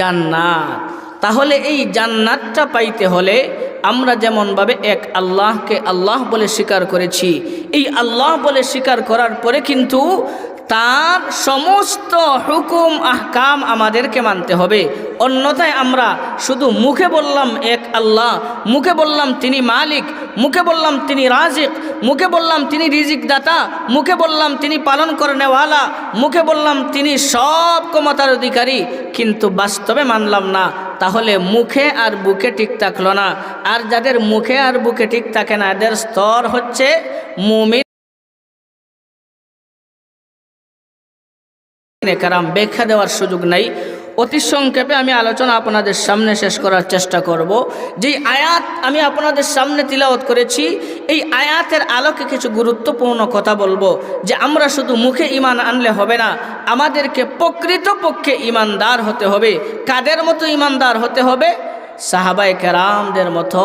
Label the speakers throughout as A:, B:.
A: জান্নাত। তাহলে এই জান্নাতটা পাইতে হলে আমরা যেমনভাবে এক আল্লাহকে আল্লাহ বলে স্বীকার করেছি, এই আল্লাহ বলে স্বীকার করার পরে কিন্তু তার সমস্ত হুকুম, আহকাম আমাদেরকে মানতে হবে। অন্যথায় আমরা শুধু মুখে বললাম এক আল্লাহ, মুখে বললাম তিনি মালিক, মুখে বললাম তিনি রাজিক, মুখে বললাম তিনি রিজিক দাতা মুখে বললাম তিনি পালন করনেওয়ালা, মুখে বললাম তিনি সব ক্ষমতার অধিকারী, কিন্তু বাস্তবে মানলাম না। তাহলে মুখে আর বুকে ঠিক থাকল না। আর যাদের মুখে আর বুকে ঠিক থাকে না, এদের স্তর হচ্ছে মুমিন। কারাম, ব্যাখ্যা দেওয়ার সুযোগ নাই। অতি সংক্ষেপে আমি আলোচনা আপনাদের সামনে শেষ করার চেষ্টা করব। যেই আয়াত আমি আপনাদের সামনে তিলাওয়াত করেছি, এই আয়াতের আলোকে কিছু গুরুত্বপূর্ণ কথা বলব। যে আমরা শুধু মুখে ইমান আনলে হবে না, আমাদেরকে প্রকৃতপক্ষে ইমানদার হতে হবে। কাদের মতো ইমানদার হতে হবে? সাহাবাই কেরামদের মতো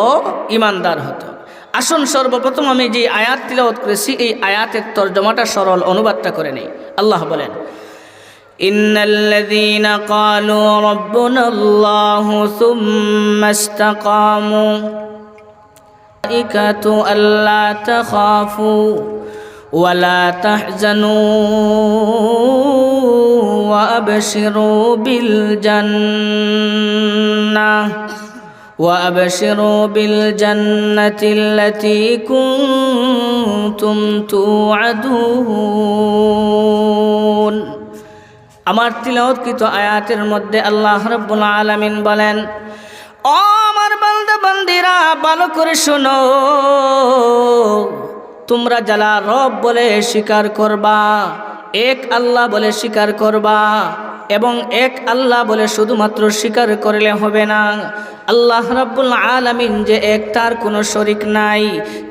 A: ইমানদার হতে হবে। আসুন সর্বপ্রথম আমি যে আয়াত তিলাওয়াত করেছি, এই আয়াতের তর্জমাটা সরল অনুবাদটা করে নেই। আল্লাহ বলেন إن الذين قالوا ربنا الله ثم استقاموا ملائكة ألا تخافوا ولا تحزنوا وأبشروا بالجنة وأبشروا بالجنة التي كنتم توعدون আমার তিলকৃত আয়াতের মধ্যে আল্লাহ রব্বুল আলামিন বলেন, ও আমার বান্দা বান্দিরা, ভালো করে শোনো। তোমরা যারা রব বলে স্বীকার করবা, এক আল্লাহ বলে স্বীকার করবা এবং এক আল্লাহ বলে শুধুমাত্র স্বীকার করলে হবে না। আল্লাহ রাব্বুল আলামিন যে এক তার কোনো শরিক নাই,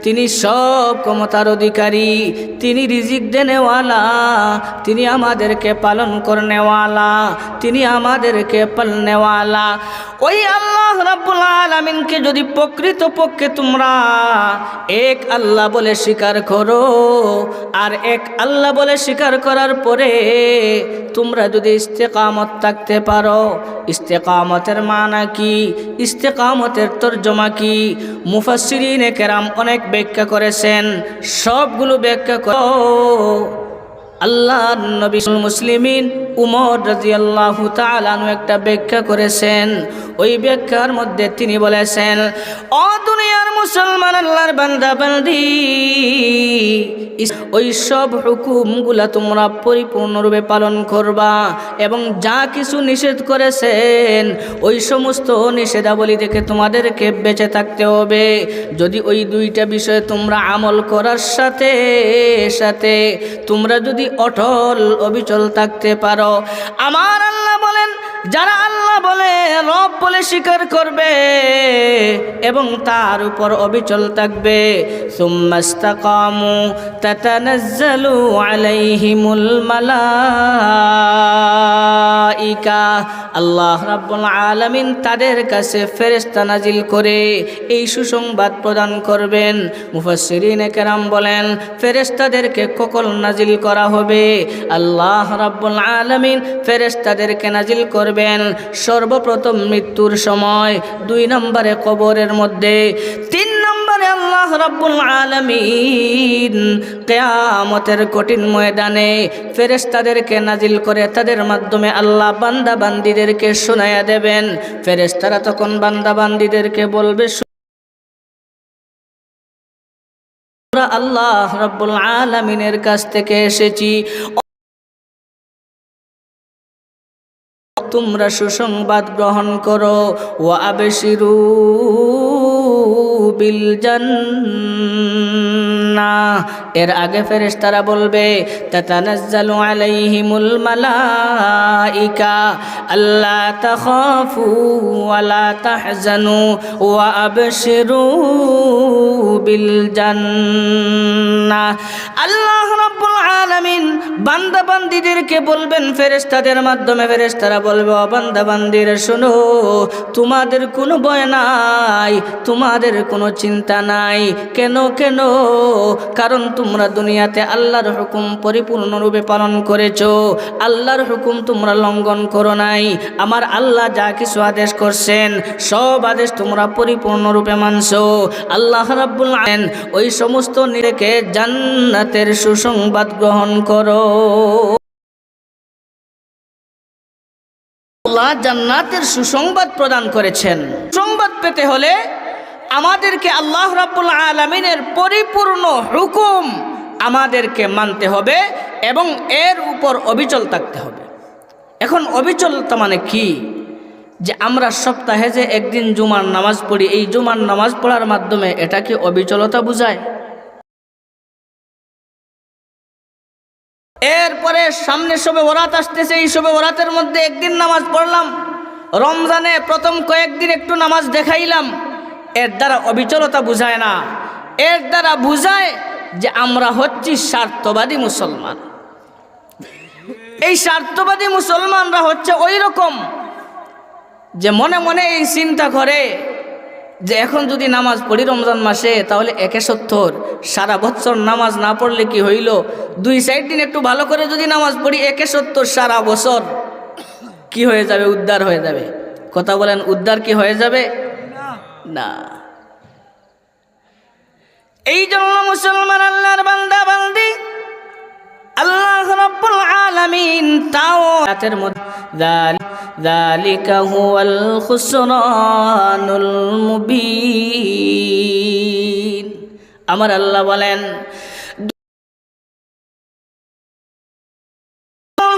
A: তিনি সব ক্ষমতার অধিকারী, তিনি রিজিক দেনেওয়ালা, তিনি আমাদেরকে পালন করনেওয়ালা, তিনি আমাদেরকে পালনেওয়ালা। ওই আল্লাহ রাব্বুল আলামিনকে যদি প্রকৃত পক্ষে তোমরা এক আল্লাহ বলে স্বীকার করো, আর এক আল্লাহ বলে স্বীকার করার পরে তোমরা যদি ইস্তেকামত থাকতে পারো। ইস্তেকামতের মানা কি? ইস্তেকামতের তর্জমা কি? মুফাসিরিনে কেরাম অনেক ব্যাখ্যা করেছেন। সবগুলো ব্যাখ্যা কর। আল্লাহ নবী মুসলিমিন উমর রাজি আল্লাহ তালানু একটা ব্যাখ্যা করেছেন। ওই ব্যাখ্যার মধ্যে তিনি বলেছেন, অ দুনিয়ার মুসলমান আল্লাহর বান্দা বান্দি ওই সব হুকুমগুলা তোমরা পরিপূর্ণরূপে পালন করবা এবং যা কিছু নিষেধ করেছেন, ওই সমস্ত নিষেধাবলী থেকে তোমাদেরকে বেঁচে থাকতে হবে। যদি ওই দুইটা বিষয়ে তোমরা আমল করার সাথে সাথে তোমরা যদি অটল, অবিচল থাকতে পারো। আমার আল্লাহ বলেন, যারা আল্লাহ বলে, রব বলে স্বীকার করবে এবং তার উপর অবিচল থাকবে। সুম্মাস্তাকামু তাতানাজ্জালু আলাইহিমুল মালাইকা আল্লাহ রাব্বুল আলামিন তাদের কাছে ফেরেশতা নাজিল করে এই সুসংবাদ প্রদান করবেন। মুফাসসিরিনে কেরাম বলেন, ফেরেশতাদেরকে কখন নাজিল করা হবে? আল্লাহ রাব্বুল আলামিন ফেরেশতাদেরকে নাজিল করবেন সর্বপ্রথম মৃত্যুর সময়, দুই নম্বরে কবরের মধ্যে, তিন আল্লাহ রাব্বুল আলামিন কেয়ামতের কঠিন ময়দানে ফেরেশতাদেরকে নাজিল করে তাদের মাধ্যমে আল্লাহ বান্দা বান্দিদেরকে শোনায়া দেবেন। ফেরেশতারা তখন বান্দা বান্দিদেরকে বলবে আল্লাহ রাব্বুল আলামিনের কাছ থেকে এসেছি। তোমরা সুসংবাদ গ্রহণ করো। ও আবেশিরু বিল জান্নাহ এর আগে ফেরেশতারা বলবে, তাতানাজ্জালু ওয়া বিল আল্লাহ রাব্বুল বান্দা বান্দিদেরকে বলবেন, ফেরেশতাদের মাধ্যমে ফেরেশতারা বলবে, ও বান্দা শোনো, তোমাদের কোনো ভয় নাই, তোমাদের কোনো চিন্তা নাই। কেন কেন কারণ তোমরা দুনিয়াতে আল্লাহর হুকুম পরিপূর্ণরূপে পালন করেছ। আল্লাহর হুকুম তোমরা লঙ্ঘন করো নাই। আমার আল্লাহ যা কিছু আদেশ করছেন, সব আদেশ তোমরা পরিপূর্ণরূপে মানছো। আল্লাহ রাব্বুল আলামিন ওই সমস্ত নিরেকে জান্নাতের সুসংবাদ গ্রহণ করো। আল্লাহ জান্নাতের সুসংবাদ প্রদান করেছেন। সংবাদ পেতে হলে আমাদেরকে আল্লাহ রাব্বুল আলমিনের পরিপূর্ণ হুকুম আমাদেরকে মানতে হবে এবং এর উপর অবিচল থাকতে হবে। এখন অবিচলতা মানে কি? যে আমরা সপ্তাহে যে একদিন জুমার নামাজ পড়ি, এই জুমার নামাজ পড়ার মাধ্যমে এটা কি অবিচলতা বোঝায়? এরপরে সামনে সবে বরাত আসতেছে, এই সবে বরাতের মধ্যে একদিন নামাজ পড়লাম। রমজানে প্রথম কয়েকদিন একটু নামাজ দেখাইলাম। এর দ্বারা অবিচলতা বুঝায় না। এর দ্বারা বুঝায় যে আমরা হচ্ছি স্বার্থবাদী মুসলমান। এই স্বার্থবাদী মুসলমানরা হচ্ছে ওই রকম যে মনে মনে এই চিন্তা করে যে এখন যদি নামাজ পড়ি রমজান মাসে, তাহলে একে সত্তর সারা বছর নামাজ না পড়লে কি হইল? দুই সাইড দিন একটু ভালো করে যদি নামাজ পড়ি একে সত্তর সারা বছর কি হয়ে যাবে? উদ্ধার হয়ে যাবে। কথা বলেন, উদ্ধার কি হয়ে যাবে? না। এই জন্য মুসলমান আল্লাহর বান্দা বান্দি, আল্লাহ রাব্বুল আলামিন তাও রাতের মধ্যে যালিকা হুয়াল খুসরানুল মুবিন। আমার আল্লাহ বলেন,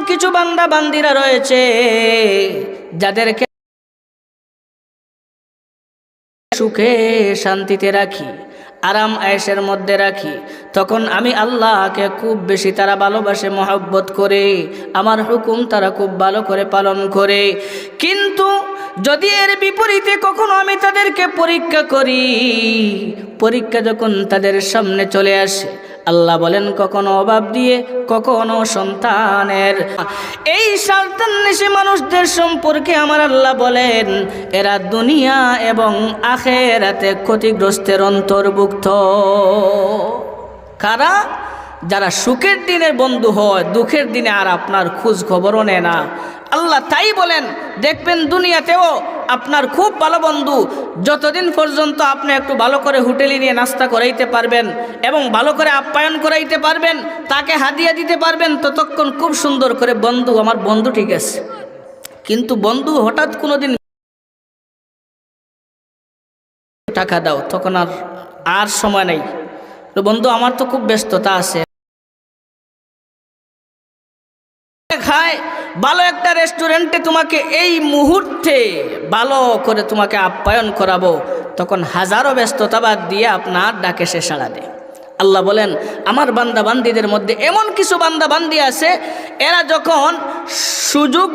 A: কিছু বান্দা বান্দিরা রয়েছে, যাদেরকে সুখে শান্তিতে রাখি, আরাম আয়েসের মধ্যে রাখি। তখন আমি আল্লাহকে খুব বেশি তারা ভালোবাসে, মহব্বত করে, আমার হুকুম তারা খুব ভালো করে পালন করে। কিন্তু যদি এর বিপরীতে কখনো আমি তাদেরকে পরীক্ষা করি, পরীক্ষা যখন তাদের সামনে চলে আসে আল্লাহ বলেন, কখনো অভাব দিয়ে, কখনো সন্তানের। এই সন্তান্বেষী মানুষদের সম্পর্কে আমার আল্লাহ বলেন, এরা দুনিয়া এবং আখেরাতে ক্ষতিগ্রস্তের অন্তর্ভুক্ত। কারা? যারা সুখের দিনের বন্ধু হয়, দুঃখের দিনে আর আপনার খোঁজ খবরও নেয় না। আল্লাহ তাই বলেন, দেখবেন দুনিয়াতেও আপনার খুব ভালো বন্ধু। যতদিন পর্যন্ত আপনি একটু ভালো করে হোটেলে নিয়ে নাস্তা করাইতে পারবেন এবং ভালো করে আপ্যায়ন করাইতে পারবেন, তাকে হাদিয়া দিতে পারবেন, ততক্ষণ খুব সুন্দর করে বন্ধু, আমার বন্ধু ঠিক আছে। কিন্তু বন্ধু হঠাৎ কোনো দিন টাকা দাও, তখন আর আর সময় নেই। তো বন্ধু, আমার তো খুব ব্যস্ততা আছে। খায় ভালো একটা রেস্টুরেন্টে তোমাকে এই মুহূর্তে ভালো করে তোমাকে আপ্যায়ন করাবো। তখন হাজারো ব্যস্ততা বাদ দিয়ে আপনার ডাকে সে সাড়া দেয়। আল্লাহ বলেন, আমার বান্দা বান্দিদের মধ্যে এমন কিছু বান্দা বান্দি আছে, এরা যখন সুযোগ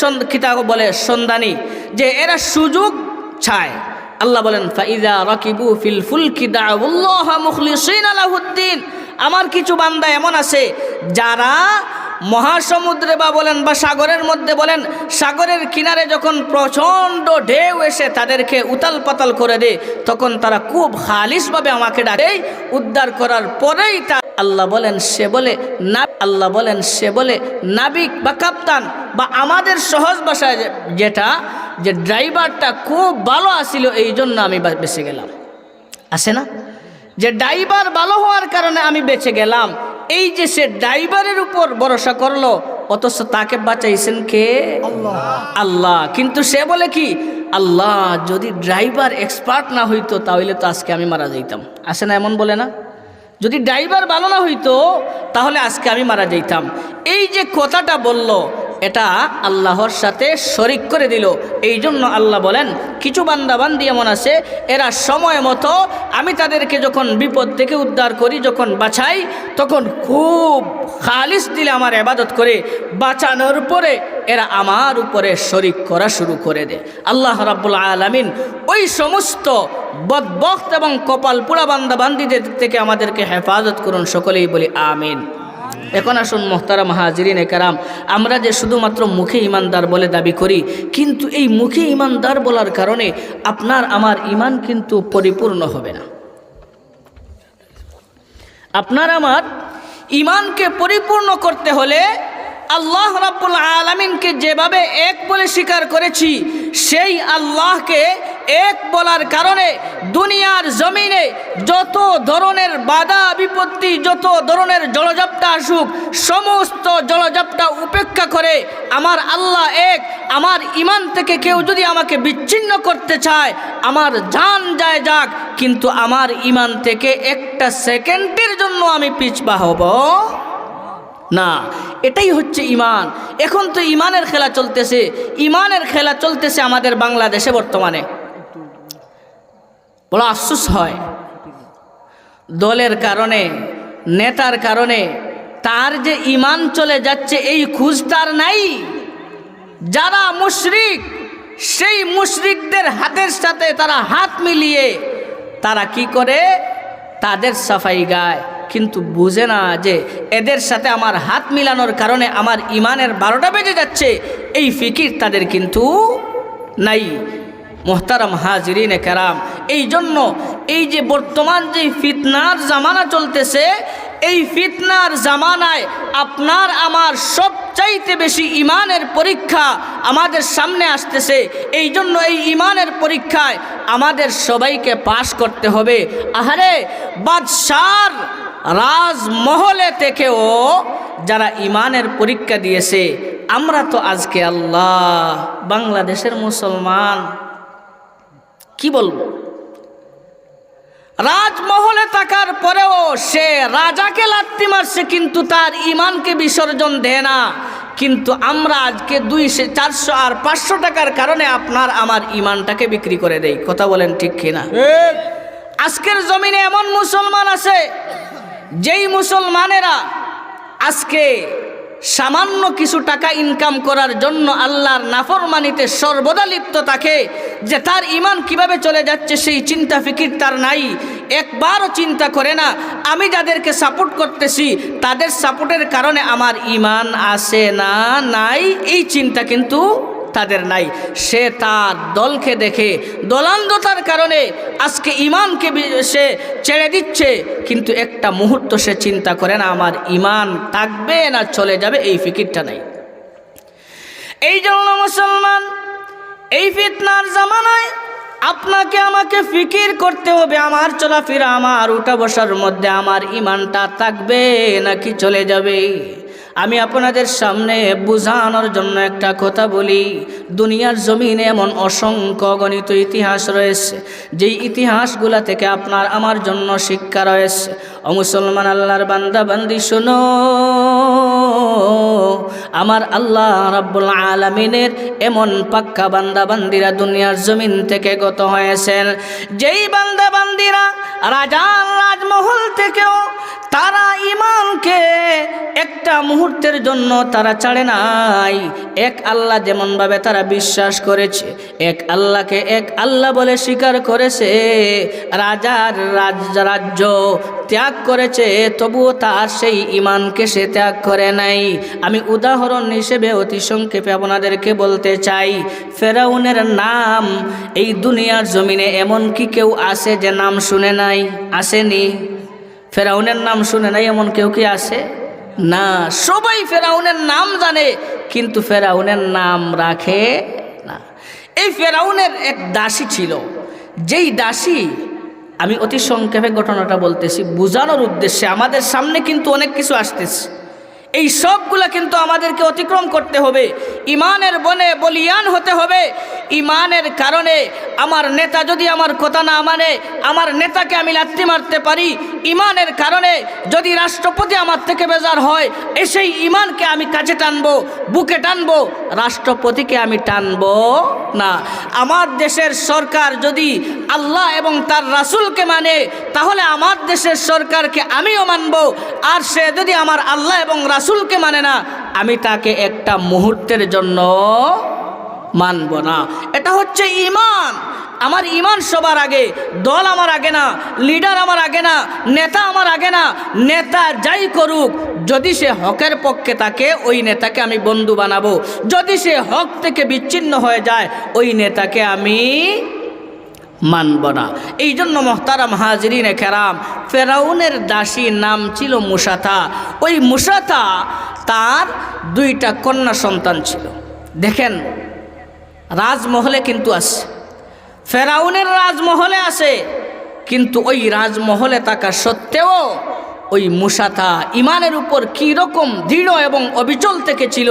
A: সন্ধ্যা বলে সন্ধানী, যে এরা সুযোগ চায়। আল্লাহ বলেন, ফাইদা রকিবু ফিল ফুলকি দাউল্লাহ মুখলিসিন আলাহুদ্দিন আমার কিছু বান্দা এমন আছে, যারা মহাসমুদ্রে বা বলেন বা সাগরের মধ্যে বলেন, সাগরের কিনারে যখন প্রচণ্ড ঢেউ এসে তাদেরকে উতাল পাতাল করে দেয়, তখন তারা খুব খালিশভাবে আমাকে ডাকে। উদ্ধার করার পরেই তা আল্লাহ বলেন, সে বলে, না আল্লাহ বলেন, সে বলে, নাবিক বা কাপ্তান বা আমাদের সহজ ভাষায় যেটা, যে ড্রাইভারটা খুব ভালো আসিল এই জন্য আমি বেঁচে গেলাম। আসে না? যে ড্রাইভার ভালো হওয়ার কারণে আমি বেঁচে গেলাম। এই যে সে ড্রাইভারের উপর ভরসা করল অথচ তাকে বাঁচাইছেন কে? আল্লাহ। কিন্তু সে বলে কি? আল্লাহ যদি ড্রাইভার এক্সপার্ট না হইতো তাহলে তো আজকে আমি মারা যাইতাম। আসে না এমন বলে না? যদি ড্রাইভার ভালো না হইতো তাহলে আজকে আমি মারা যাইতাম। এই যে কথাটা বলল এটা আল্লাহর সাথে শরিক করে দিল। এই জন্য আল্লাহ বলেন, কিছু বান্দাবান্দি এমন আছে, এরা সময় মতো আমি তাদেরকে যখন বিপদ থেকে উদ্ধার করি, যখন বাছাই, তখন খুব খালিস দিলে আমার এবাদত করে, বাঁচানোর পরে এরা আমার উপরে শরিক করা শুরু করে দেয়। আল্লাহ রাব্বুল আলমিন ওই সমস্ত বদবক্ত এবং কপাল পুরা বান্দাবান্দিদের থেকে আমাদেরকে হেফাজত করুন, সকলেই বলি আমিন। এখন আসুন মোহতারা মাহাজিরিন কারাম আমরা যে শুধুমাত্র মুখে ইমানদার বলে দাবি করি, কিন্তু এই মুখে ইমানদার বলার কারণে আপনার আমার ইমান কিন্তু পরিপূর্ণ হবে না। আপনার আমার ইমানকে পরিপূর্ণ করতে হলে আল্লাহ রাব্বুল আলমিনকে যেভাবে এক বলে স্বীকার করেছি, সেই আল্লাহকে এক বলার কারণে দুনিয়ার জমিনে যত ধরনের বাধা বিপত্তি, যত ধরনের জলজাপটা আসুক, সমস্ত জলজাপটা উপেক্ষা করে আমার আল্লাহ এক, আমার ইমান থেকে কেউ যদি আমাকে বিচ্ছিন্ন করতে চায়, আমার জান যায় যাক, কিন্তু আমার ইমান থেকে একটা সেকেন্ডের জন্য আমি পিছপা হব। না, এটাই হচ্ছে ইমান এখন তো ইমানের খেলা চলতেছে। ইমানের খেলা চলতেছে আমাদের বাংলাদেশে বর্তমানে। বড় আফসোস হয়। দলের কারণে, নেতার কারণে, তার যে ইমান চলে যাচ্ছে, এই খুঁজ তার নাই। যারা মুশরিক, সেই মুশরিকদের হাতের সাথে তারা হাত মিলিয়ে, তারা কি করে? তাদের সাফাই গায়। কিন্তু বুঝে না যে, এদের সাথে আমার হাত মিলানোর কারণে আমার ইমানের বারোটা বেজে যাচ্ছে। এই ফিকির তাদের কিন্তু নাই। মোহতারাম হাজিরিন কারাম। এই জন্য এই যে বর্তমান যে ফিতনার জামানা চলতেছে, এই ফিতনার জামানায় আপনার আমার সবচাইতে বেশি ইমানের পরীক্ষা আমাদের সামনে আসতেছে। এই জন্য এই ইমানের পরীক্ষায় আমাদের সবাইকে পাশ করতে হবে। আহারে, বাদশার রাজমহলে থেকেও যারা ইমানের পরীক্ষা দিয়েছে, আমরা তো আজকে আল্লাহ, বাংলাদেশের মুসলমান। কি বলব? রাজমহলে থাকার পরেও সে রাজাকে লাত্তি মারছে কিন্তু তার ইমানকে বিসর্জন দেয় না। কিন্তু আমরা আজকে দুইশো চারশো আর পাঁচশো টাকার কারণে আপনার আমার ইমানটাকে বিক্রি করে দেই। কথা বলেন ঠিক কিনা? আজকের জমিনে এমন মুসলমান আছে যেই মুসলমানেরা আজকে সামান্য কিছু টাকা ইনকাম করার জন্য আল্লাহর নাফরমানিতে সর্বদা লিপ্ত থাকে যে তার ইমান কীভাবে চলে যাচ্ছে সেই চিন্তা ফিকির তার নাই। একবারও চিন্তা করে না, আমি যাদেরকে সাপোর্ট করতেছি, তাদের সাপোর্টের কারণে আমার ইমান আসে না, নাই। এই চিন্তা কিন্তু তাদের নাই। সে তার দলকে দেখে দলান্ধতার কারণে আজকে ইমানকে সে ছেড়ে দিচ্ছে। কিন্তু একটা মুহূর্ত সে চিন্তা করে না, আমার ইমান থাকবে না, চলে যাবে, এই ফিকিরটা নাই। এই জন্য মুসলমান, এই ফিতনার জামানায় আপনাকে আমাকে ফিকির করতে হবে। আমার চলাফেরা, আমার উঠা বসার মধ্যে আমার ইমানটা থাকবে নাকি চলে যাবে? আমি আপনাদের সামনে বোঝানোর জন্য একটা কথা বলি। দুনিয়ার জমিনে এমন অসংখ্য গণিত ইতিহাস রয়েছে, যেই ইতিহাসগুলা থেকে আপনার আমার জন্য শিক্ষা রয়েছে। মুসলমান আল্লাহর বান্দা, বান্দি, শোনো। আমার আল্লাহ রাব্বুল আলামিনের এমন পাক্কা বান্দা, বান্দিরা দুনিয়ার জমিন থেকে গত হয়েছেন। যেই বান্দা, বান্দিরা রাজার রাজমহল থেকেও তারা ইমানকে একটা মুহূর্তের জন্য তারা ছাড়ে নাই। এক আল্লাহ যেমনভাবে তারা বিশ্বাস করেছে, এক আল্লাহকে এক আল্লাহ বলে স্বীকার করেছে। রাজার রাজ, রাজ্য ত্যাগ করেছে, তবুও তার সেই ইমানকে সে ত্যাগ করে নাই। আমি উদাহরণ হিসেবে অতি সংক্ষেপে আপনাদেরকে বলতে চাই, ফেরাউনের নাম এই দুনিয়ার জমিনে এমন কি কেউ আছে যে নাম শুনে নাই? আসেনি। ফেরাউনের নাম শুনে নাই, এমন কেউ কি আছে? না, সবাই ফেরাউনের নাম জানে, কিন্তু ফেরাউনের নাম রাখে না। এই ফেরাউনের এক দাসী ছিল, যেই দাসী আমি অতি সংক্ষেপে ঘটনাটা বলতেছি। বোঝানোর উদ্দেশ্যে আমাদের সামনে কিন্তু অনেক কিছু আসতেছে। এই সবগুলা কিন্তু আমাদেরকে অতিক্রম করতে হবে। ইমানের বনে বলিয়ান হতে হবে। ইমানের কারণে আমার নেতা যদি আমার কথা না মানে আমার নেতাকে আমি লাত্তি মারতে পারি। ইমানের কারণে যদি রাষ্ট্রপতি আমার থেকে বেজার হয়, এ সেই ইমানকে আমি কাছে টানবো, বুকে টানবো, রাষ্ট্রপতিকে আমি টানবো না। আমার দেশের সরকার যদি আল্লাহ এবং তার রাসূলকে মানে তাহলে আমার দেশের সরকারকে আমিও মানব। আর সে যদি আমার আল্লাহ এবং রাসূলকে মানে না আমি তাকে একটা মুহূর্তের জন্য মানব না। এটা হচ্ছে ইমান। আমার ইমান সবার আগে, দল আমার আগে না, লিডার আমার আগে না, নেতা আমার আগে না, নেতা যাই করুক, যদি সে হকের পক্ষে থাকে, ওই নেতাকে আমি বন্ধু বানাবো। যদি সে হক থেকে বিচ্ছিন্ন হয়ে যায়, ওই নেতাকে আমি মানব না। এই জন্য মোহতারাম হাজরিনে খেরাম ফেরাউনের দাসী নাম ছিল মুসাথা ওই মুসাথা তার দুইটা কন্যা সন্তান ছিল। দেখেন, রাজমহলে কিন্তু আছে। ফেরাউনের রাজমহলে আছে, কিন্তু ওই রাজমহলে থাকা সত্ত্বেও ওই মুসাতা ইমানের উপর কী রকম দৃঢ় এবং অবিচল থেকে ছিল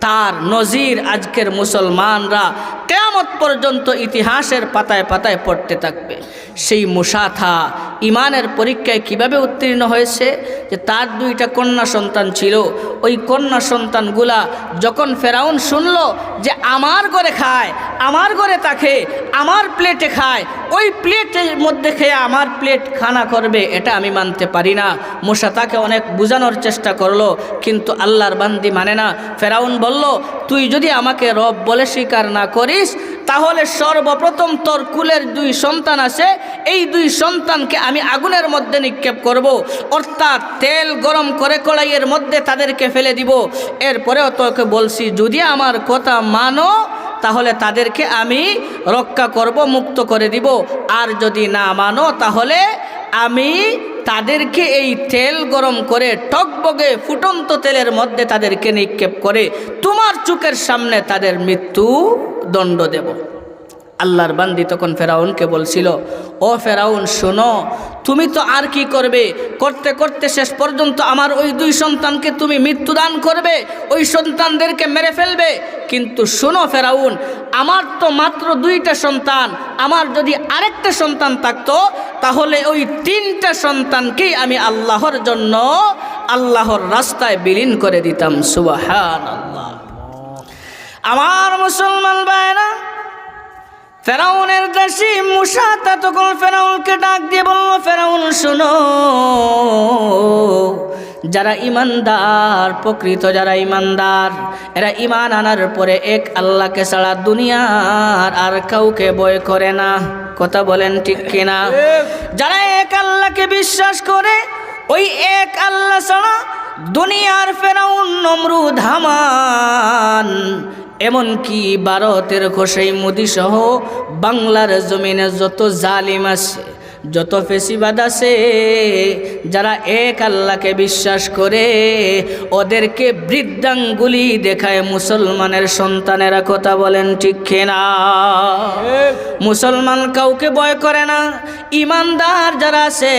A: তার নজির আজকের মুসলমানরা কেয়ামত পর্যন্ত ইতিহাসের পাতায় পাতায় পড়তে থাকবে। সেই মুসাথা ইমানের পরীক্ষায় কীভাবে উত্তীর্ণ হয়েছে? যে তার দুইটা কন্যা সন্তান ছিল। ওই কন্যা সন্তানগুলা যখন ফেরাউন শুনল যে আমার ঘরে খায়, আমার ঘরে তাকে, আমার প্লেটে খায়, ওই প্লেটের মধ্যে খেয়ে আমার প্লেট খানা করবে, এটা আমি মানতে পারি না। মুসা তাকে অনেক বোঝানোর চেষ্টা করল, কিন্তু আল্লাহর বান্দি মানে না। ফেরাউন বলল, তুই যদি আমাকে রব বলে স্বীকার না করিস, তাহলে সর্বপ্রথম তোর কুলের দুই সন্তান আছে। এই দুই সন্তানকে আমি আগুনের মধ্যে নিক্ষেপ করব। অর্থাৎ তেল গরম করে কড়াইয়ের মধ্যে তাদেরকে ফেলে দিব। এরপরেও তোকে বলছি, যদি আমার কথা মানো, তাহলে তাদেরকে আমি রক্ষা করব, মুক্ত করে দিব। আর যদি না মানো, তাহলে আমি তাদেরকে এই তেল গরম করে টকবগে ফুটন্ত তেলের মধ্যে তাদেরকে নিক্ষেপ করে তোমার চোখের সামনে তাদের মৃত্যু দণ্ড দেব। আল্লাহর বান্দি তখন ফেরাউনকে বলছিল, ও ফেরাউন, শোনো, তুমি তো আর কি করবে? করতে করতে শেষ পর্যন্ত আমার ওই দুই সন্তানকে তুমি মৃত্যুদান করবে, ওই সন্তানদেরকে মেরে ফেলবে। কিন্তু শোনো ফেরাউন, আমার তো মাত্র দুইটা সন্তান, আমার যদি আরেকটা সন্তান থাকতো, তাহলে ওই তিনটা সন্তানকেই আমি আল্লাহর জন্য আল্লাহর রাস্তায় বিলীন করে দিতাম সুবাহান আল্লাহ আমার মুসলমান ভাইরা ফেরাউনের দাসী মুসাতা তখন ফেরাউনকে ডাক দিয়ে বলল, ফেরাউন, শোনো। যারা ইমানদার, প্রকৃত যারা ইমানদার, এরা ইমান আনার পরে এক আল্লাহকে ছাড়া দুনিয়ার আর কাউকে বয় করে না। কথা বলেন ঠিক কিনা? যারা এক আল্লাহকে বিশ্বাস করে, ওই এক আল্লাহ ছাড়া দুনিয়ার ফেরাউন, নমরুদ, হামান এমনকি ভারতের খোসাই মোদি সহ বাংলার জমিনে যত জালিম আছে। যত ফেসিবাদ আছে, যারা এক আল্লাহকে বিশ্বাস করে, ওদেরকে বৃদ্ধাঙ্গুলি দেখায় মুসলমানের সন্তানেরা কথা বলেন ঠিক না মুসলমান কাউকে ভয় করে না। ইমানদার যারা আছে,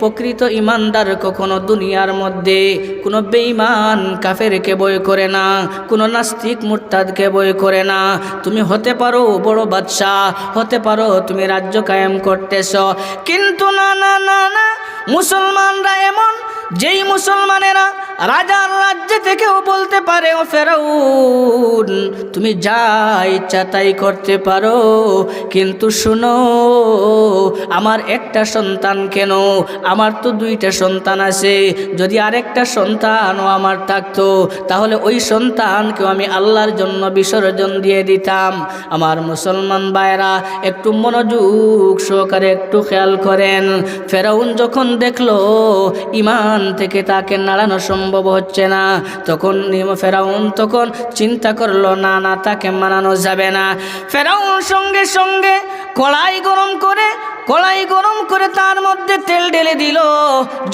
A: প্রকৃত ইমানদার কখনো দুনিয়ার মধ্যে কোনো বেঈমান কাফেরকে বয় করে না, কোনো নাস্তিক মুরতাদকে বয় করে না। তুমি হতে পারো বড় বাদশাহ, হতে পারো তুমি রাজ্য কায়েম করতেছ কিন্তু না না না না, মুসলমানরা এমন, যেই মুসলমানেরা রাজার রাজ্যে থেকেও বলতে পারে, ও ফেরাউন। তুমি যা ইচ্ছা তাই করতে পারো। কিন্তু শুনো, আমার একটা সন্তান কেন? আমার তো দুইটা সন্তান আছে। যদি আরেকটা সন্তানও আমার থাকতো, তাহলে ওই সন্তানকেও আমি আল্লাহর জন্য বিসর্জন দিয়ে দিতাম। আমার মুসলমান ভাইরা একটু মনোযোগ সহকারে একটু খেয়াল করেন। ফেরাউন যখন দেখল ইমান থেকে তাকে নাড়ানো সম্ভব হচ্ছে না, তখন ফেরাউন তখন চিন্তা করল না না তাকে মানানো যাবে না। ফেরাউন সঙ্গে সঙ্গে কড়াই গরম করে কড়াই গরম করে তার মধ্যে তেল ঢেলে দিল।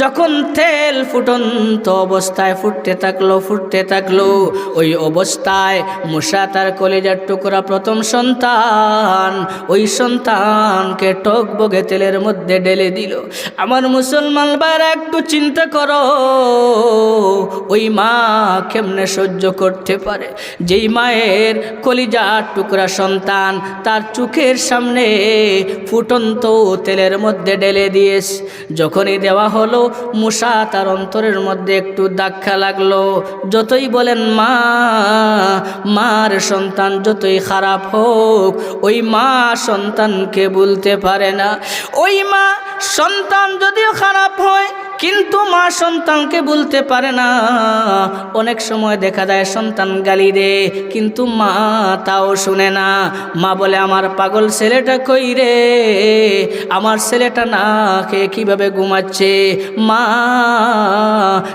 A: যখন তেল ফুটন্ত অবস্থায় ফুটতে থাকল ফুটতে থাকল, ওই অবস্থায় মুসা তার কলেজার টুকরা প্রথম সন্তান, ওই সন্তানকে টক বগে তেলের মধ্যে ঢেলে দিল। আমার মুসলমান বাইরা একটু চিন্তা করো, ওই মা কেমনে সহ্য করতে পারে? যেই মায়ের কলিজার টুকরা সন্তান তার চোখের সামনে ফুটন্ত তেলের মধ্যে ঢেলে দিয়েস। যখনই দেওয়া হলো মুসা তার অন্তরের মধ্যে একটু দাক্ষা লাগল। যতই বলেন, মা, মার সন্তান যতই খারাপ হোক, ওই মা সন্তানকে বলতে পারে না। ওই মা সন্তান যদিও খারাপ হয় কিন্তু মা সন্তানকে বলতে পারে না। অনেক সময় দেখা যায় সন্তান গালি দে কিন্তু মা তাও শুনে না। মা বলে, আমার পাগল ছেলেটা কই রে? আমার ছেলেটা না খেয়ে কীভাবে ঘুমাচ্ছে? মা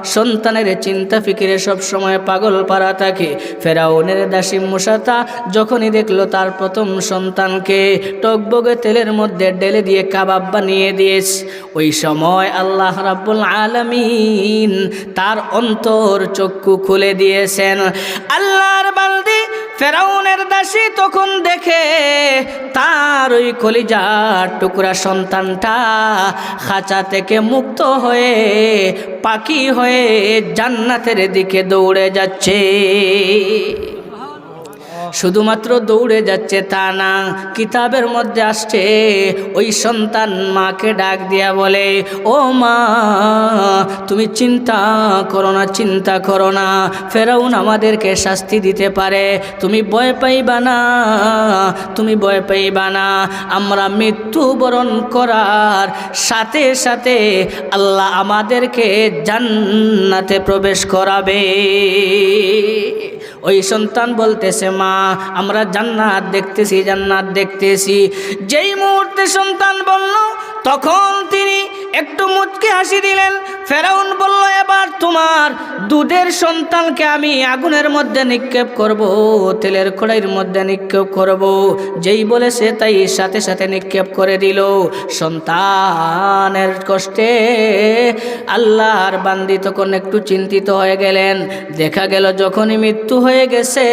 A: সন্তানের চিন্তা ফিকিরে সব সময় পাগল পারা থাকে। ফেরাউনের দাসী মুসাতা যখনই দেখল তার প্রথম সন্তানকে টকবগে তেলের মধ্যে ডেলে দিয়ে কাবাব বানিয়ে দিয়েছে। ওই সময় আল্লাহ রাব্বুল আলামিন তার অন্তর চক্ষু খুলে দিয়েছেন। আল্লাহর বালদি ফেরাউনের দাসী তখন দেখে তার ওই কলিজার টুকরা সন্তানটা খাঁচা থেকে মুক্ত হয়ে, পাখি হয়ে জান্নাতের দিকে দৌড়ে যাচ্ছে। শুধুমাত্র দৌড়ে যাচ্ছে তা না, কিতাবের মধ্যে আসছে, ওই সন্তান মাকে ডাক দিয়া বলে, ও মা, তুমি চিন্তা করো না, চিন্তা করো না, ফেরাউন আমাদেরকে শাস্তি দিতে পারে, তুমি ভয় পাইবা না, তুমি ভয় পাইবা না, আমরা মৃত্যুবরণ করার সাথে সাথে আল্লাহ আমাদেরকে জান্নাতে প্রবেশ করাবে। ওই সন্তান বলতেছে, মা, আমরা জান্নাত দেখতেছি জান্নাত দেখতেছি। যেই মুহূর্তে সন্তান বলল, তখন তিনি একটু মুচকে হাসি দিলেন। ফেরাউন বলল, এবার তোমার দুধের সন্তানকে আমি আগুনের মধ্যে নিক্ষেপ করব, তেলের কড়াইয়ের মধ্যে নিক্ষেপ করব। যেই বলে সে তাই সাথে সাথে নিক্ষেপ করে দিল। সন্তানের কষ্টে আল্লাহর বান্দি তখন একটু চিন্তিত হয়ে গেলেন। দেখা গেল, যখনই মৃত্যু হয়ে গেছে,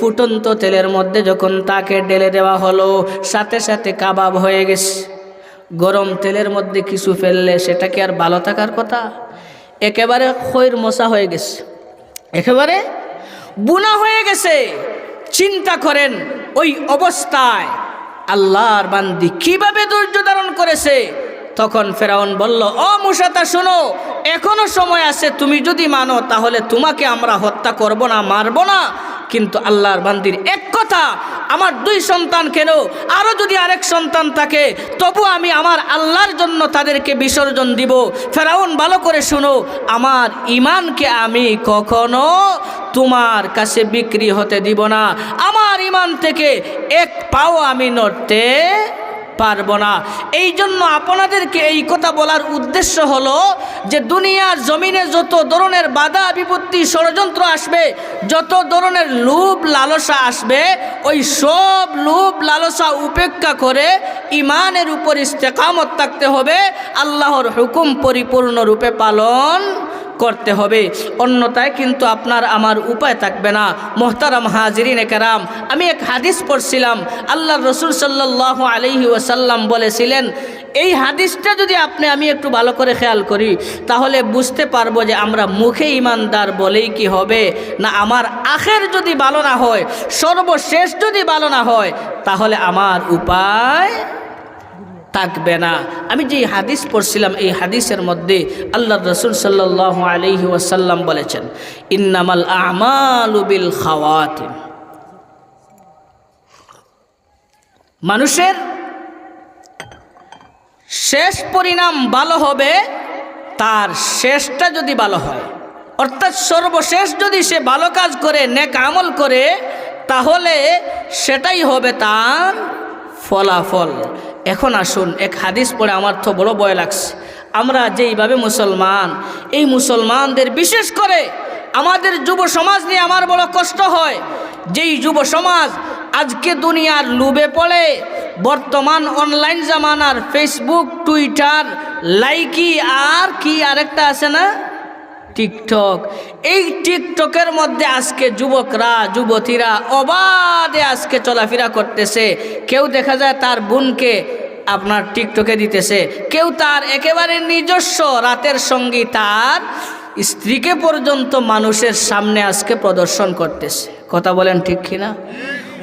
A: ফুটন্ত তেলের মধ্যে যখন তাকে ঢেলে দেওয়া হলো, সাথে সাথে কাবাব হয়ে গেছে। গরম তেলের মধ্যে কিছু ফেললে সেটা কি আর ভালো থাকার কথা? একেবারে খৈর মশা হয়ে গেছে। একেবারে বুনা হয়ে গেছে। চিন্তা করেন ওই অবস্থায় আল্লাহর বান্দি কীভাবে ধৈর্য ধারণ করেছে? তখন ফেরাউন বলল, ও মুসাতা, শোনো, এখনও সময় আছে। তুমি যদি মানো, তাহলে তোমাকে আমরা হত্যা করব না, মারব না। কিন্তু আল্লাহর বান্দির এক কথা, আমার দুই সন্তান কেন? আরও যদি আরেক সন্তান থাকে, তবু আমি আমার আল্লাহর জন্য তাদেরকে বিসর্জন দিব। ফেরাউন, ভালো করে শুনো, আমার ইমানকে আমি কখনো তোমার কাছে বিক্রি হতে দিব না। আমার ইমান থেকে এক পাও আমি নড়তে পারব না। এই জন্য আপনাদেরকে এই কথা বলার উদ্দেশ্য হলো যে দুনিয়ার জমিনে যত ধরনের বাধা বিপত্তি ষড়যন্ত্র আসবে, যত ধরনের লোভ লালসা আসবে, ওই সব লোভ লালসা উপেক্ষা করে ইমানের উপর ইস্তেকামত থাকতে হবে, আল্লাহর হুকুম পরিপূর্ণরূপে পালন করতে হবে। অন্যতায় কিন্তু আপনার আমার উপায় থাকবে না। মোহতারাম হাজিরিন কেরাম, আমি এক হাদিস পড়ছিলাম। আল্লাহ রসুল সাল্লাহ আলহি ওয়াসাল্লাম বলেছিলেন, এই হাদিসটা যদি আপনি, আমি একটু ভালো করে খেয়াল করি, তাহলে বুঝতে পারব যে আমরা মুখে ইমানদার বলেই কি হবে। না, আমার আখের যদি ভালো না হয়, সর্বশেষ যদি ভালো না হয়, তাহলে আমার উপায় থাকবে না। আমি যে হাদিস পড়ছিলাম, এই হাদিসের মধ্যে আল্লাহ রসুল সাল্লাহ আলহি ওয়াসাল্লাম বলেছেন, ইন্নামাল আমালুবিল খাওয়াত মানুষের শেষ পরিণাম ভালো হবে, তার শেষটা যদি ভালো হয়। অর্থাৎ সর্বশেষ যদি সে ভালো কাজ করে, নেক আমল করে, তাহলে সেটাই হবে তার ফলাফল। এখন আসুন, এক হাদিস পড়ে আমার তো বড় ভয় লাগছে। আমরা যেইভাবে মুসলমান, এই মুসলমানদের বিশেষ করে আমাদের যুব সমাজ নিয়ে আমার বড় কষ্ট হয়। যেই যুব সমাজ আজকে দুনিয়ার লুবে পড়ে, বর্তমান অনলাইন জামানার ফেসবুক টুইটার লাইকি আর কি আরেকটা আছে না? টিকটক। এই টিকটকের মধ্যে আজকে যুবকরা, যুবতীরা অবাধে আজকে চলাফেরা করতেছে। কেউ দেখা যায় তার বোনকে আপনার টিকটকে দিতেছে। কেউ তার একেবারে নিজস্ব রাতের সঙ্গী তার স্ত্রীকে পর্যন্ত মানুষের সামনে আজকে প্রদর্শন করতেছে। কথা বলেন ঠিক কিনা?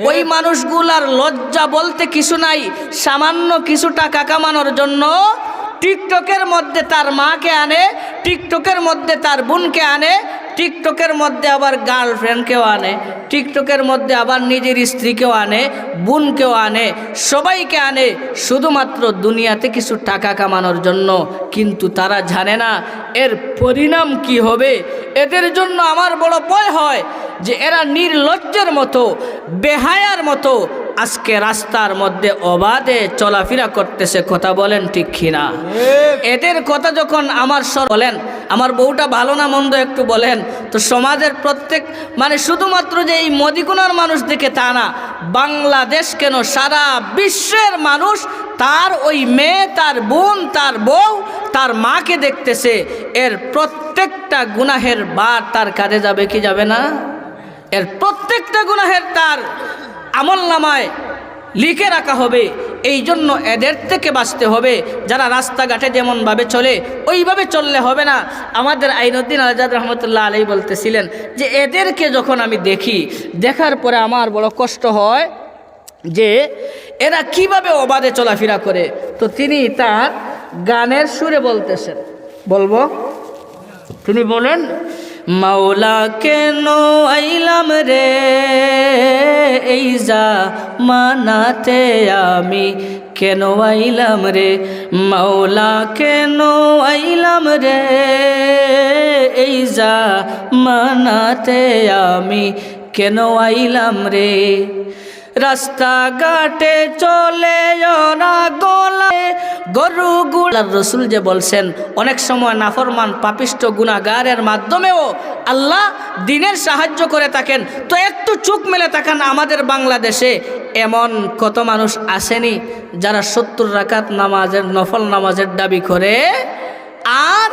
A: ওই মানুষগুলার লজ্জা বলতে কিছু নাই, সামান্য কিছু টাকা কামানোর জন্য টিকটকের মধ্যে তার মাকে আনে, টিকটকের মধ্যে তার বোনকে আনে, টিকটকের মধ্যে আবার গার্লফ্রেন্ডকেও আনে, টিকটকের মধ্যে আবার নিজের স্ত্রীকেও আনে, বোনকেও আনে, সবাইকে আনে, শুধুমাত্র দুনিয়াতে কিছু টাকা কামানোর জন্য। কিন্তু তারা জানে না এর পরিণাম কি হবে। এদের জন্য আমার বড় ভয় হয় যে এরা নির্লজ্জের মতো, বেহায়ার মতো আজকে রাস্তার মধ্যে অবাধে চলাফেরা করতেছে কথা বলেন ঠিক কিনা? এদের কথা যখন আমার সর বলেন, আমার বউটা ভালো না মন্দ একটু বলেন, তো সমাজের প্রত্যেক মানে শুধুমাত্র যে এই মদিকুনার মানুষ দেখে তা না, বাংলাদেশ কেন সারা বিশ্বের মানুষ তার ওই মেয়ে, তার বোন, তার বউ, তার মাকে দেখতেছে, এর প্রত্যেকটা গুনাহের বার তার কাজে যাবে কি যাবে না? এর প্রত্যেকটা গুনাহের তার আমল নামায় লিখে রাখা হবে। এই জন্য এদের থেকে বাঁচতে হবে। যারা রাস্তাঘাটে যেমনভাবে চলে, ওইভাবে চললে হবে না। আমাদের আইনুদ্দিন আজাদ রহমতুল্লাহ আলাই বলতেছিলেন যে, এদেরকে যখন আমি দেখি, দেখার পরে আমার বড় কষ্ট হয় যে, এরা কীভাবে অবাধে চলাফেরা করে? তো তিনি তার গানের সুরে বলতেছেন। বলব? তিনি বলেন। মাওলা কেন আইলাম রে? এই যা মানাতে আমি কেন আইলাম রে? মাওলা কেন আইলাম রে? এই যা মানাতে আমি কেন আইলাম রে? রাস্তাঘাটে চলে ওরা গলায় গরু গুলার রসুল যে বলছেন, অনেক সময় নাফরমান, পাপিষ্ট গুণাগারের মাধ্যমেও আল্লাহ দিনের সাহায্য করে থাকেন। তো একটু চোখ মেলে তাকান আমাদের বাংলাদেশে। এমন কত মানুষ আসেনি যারা সত্তর রাকাত নামাজের, নফল নামাজের দাবি করে? আর